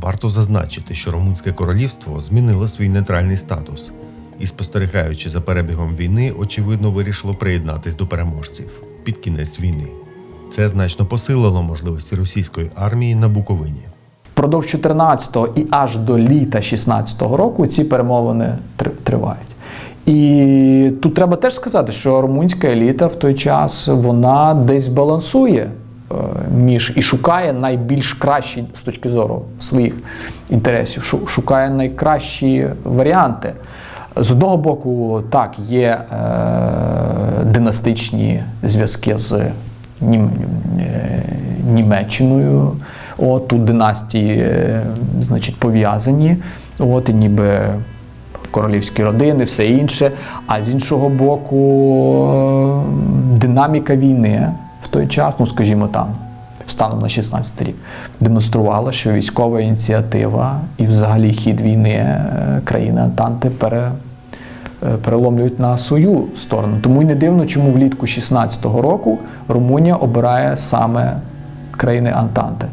Варто зазначити, що Румунське королівство змінило свій нейтральний статус і, спостерігаючи за перебігом війни, очевидно вирішило приєднатись до переможців під кінець війни. Це значно посилило можливості російської армії на Буковині. Впродовж 14-го і аж до літа 16-го року ці перемовини тр- тривають. І тут треба теж сказати, що румунська еліта в той час вона десь балансує між і шукає найбільш кращі з точки зору своїх інтересів, шукає найкращі варіанти. З одного боку, так, є е, династичні зв'язки з Нім, е, Німеччиною. От тут династії, е, значить, пов'язані. От і ніби королівські родини, все інше. А з іншого боку, е, динаміка війни той час, ну скажімо там, станом на 16 рік, демонструвала, що військова ініціатива і взагалі хід війни е, країни Антанти пере, е, переломлюють на свою сторону. Тому й не дивно, чому влітку 16-го року Румунія обирає саме країни Антанти.